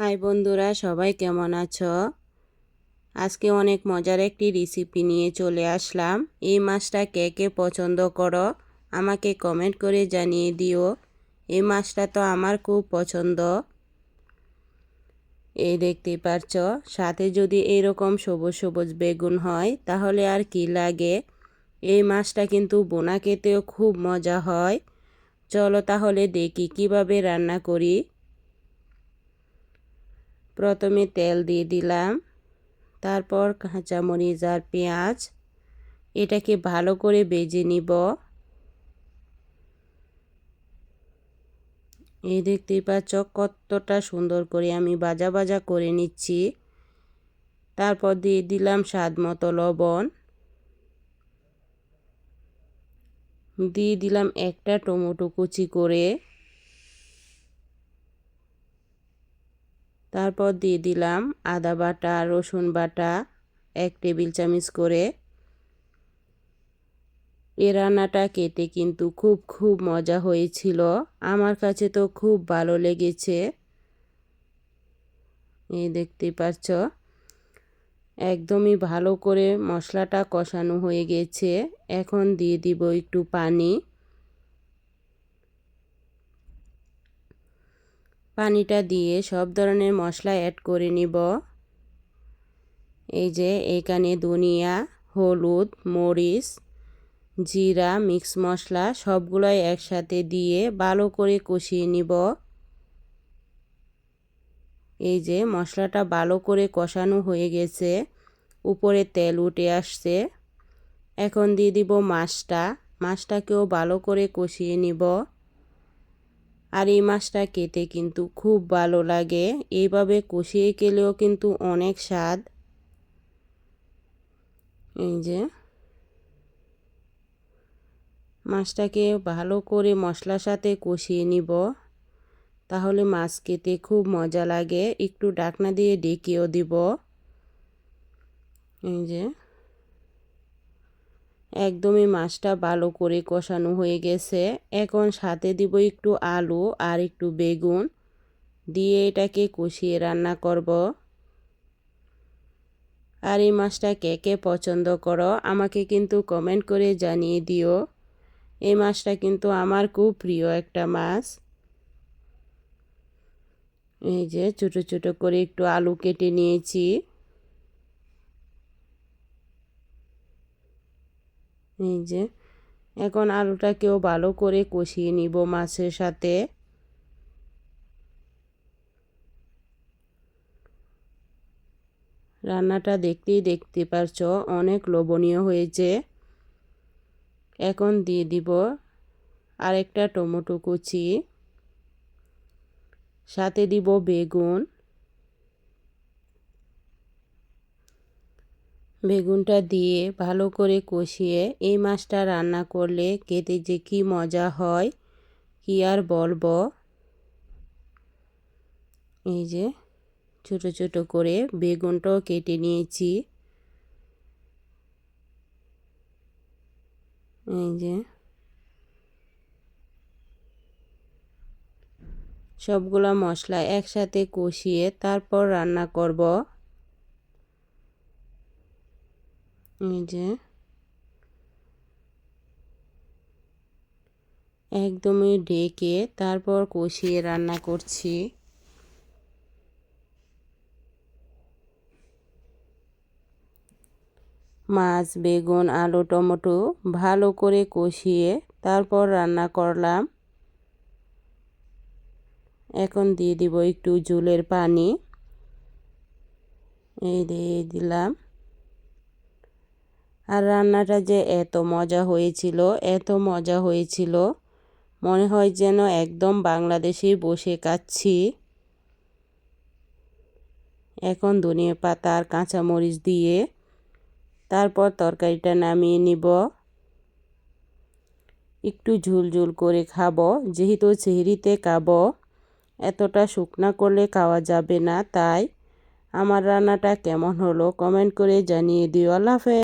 High বন্ধুরা, সবাই কেমন আছো? আজকে অনেক মজার একটি রেসিপি নিয়ে চলে আসলাম। এই মাছটা কে কে পছন্দ করো, আমাকে কমেন্ট করে জানিয়ে দিও। এই মাছটা তো আমার খুব পছন্দ। এই দেখতে পারছ সাথে যদি এরকম সবুজ সবুজ বেগুন হয়, তাহলে আর কি লাগে? এই মাছটা কিন্তু বোনা খেতেও খুব মজা হয়। চলো তাহলে দেখি কীভাবে রান্না করি। প্রথমে তেল দিয়ে দিলাম। তারপর কাঁচামরিচ আর পেঁয়াজ। এটাকে ভালো করে বেজে নিব। এই দেখতেই পাচ্ছ কতটা সুন্দর করে আমি বাজা বাজা করে নিচ্ছি। তারপর দিয়ে দিলাম স্বাদ মতো লবণ। দিয়ে দিলাম একটা টমেটো কুচি করে। তারপর দিয়ে দিলাম আদা বাটা, রসুন বাটা, এক টেবিল চামচ করে। এ রান্নাটা কেটে কিন্তু খুব খুব মজা হয়েছিল। আমার কাছে তো খুব ভালো লেগেছে। এই দেখতে পাচ্ছ, একদমই ভালো করে মশলাটা কষানো হয়ে গেছে। এখন দিয়ে দিব একটু পানি। পানিটা দিয়ে সব ধরনের মশলা অ্যাড করে নিব। এই যে এখানে ধনিয়া, হলুদ, মরিচ, জিরা মিক্স মশলা সবগুলোই একসাথে দিয়ে ভালো করে কষিয়ে নিব। এই যে মশলাটা ভালো করে কষানো হয়ে গেছে, উপরে তেল উঠে আসছে। এখন দিয়ে দিব মাছটা, মাছটাকেও ভালো করে কষিয়ে নিব। আর এই মাছটা খেতে কিন্তু খুব ভালো লাগে। এইভাবে কষিয়ে খেলেও কিন্তু অনেক স্বাদ। এই যে। মাছটাকে ভালো করে মশলার সাথে কষিয়ে নিব। তাহলে মাছ খেতে খুব মজা লাগে। একটু ডাকনা দিয়ে ডেকেও দিব। এই যে। একদমই মাছটা ভালো করে কষানো হয়ে গেছে। এখন সাথে দিব একটু আলু আর একটু বেগুন। দিয়ে এটাকে কষিয়ে রান্না করব। আর এই মাছটা কে কে পছন্দ করো আমাকে কিন্তু কমেন্ট করে জানিয়ে দিও। এই মাছটা কিন্তু আমার খুব প্রিয় একটা মাছ। এই যে ছোট ছোট করে একটু আলু কেটে নিয়েছি। এই যে, এখন আলুটাকেও ভালো করে কষিয়ে নিব মাছের সাথে। রান্নাটা দেখতেই দেখতে পারছ, অনেক লোভনীয় হয়েছে। এখন দিয়ে দিব আরেকটা টমেটো কুচি। সাথে দিব বেগুন। বেগুনটা দিয়ে ভালো করে কষিয়ে এই মাছটা রান্না করলে খেতে যে কি মজা হয়, কি আর বলব। এই যে ছোট ছোট করে বেগুনটাও কেটে নিয়েছি। এই যে সবগুলো মশলা একসাথে কষিয়ে তারপর রান্না করব এই যে একদমই ঢেকে তারপর কষিয়ে রান্না করছি। মাছ, বেগুন, আলু, টমেটো ভালো করে কষিয়ে তারপর রান্না করলাম। এখন দিয়ে দিব একটু জুলের পানি। এই দিয়ে দিলাম। আর রান্নাটা যে এত মজা হয়েছিল, এত মজা হয়েছিল। মনে হয় যেন একদম বাংলাদেশেই বসে কাচ্ছি। এখন ধনিয়া পাতা আর কাঁচামরিচ দিয়ে তারপর তরকারিটা নামিয়ে নিব। একটু ঝুল ঝুল করে খাব, যেহেতু চেহরিতে খাব। এতটা শুকনা করলে খাওয়া যাবে না, তাই আমার রান্নাটা কেমন হলো কমেন্ট করে জানিয়ে দিও। আল্লাহ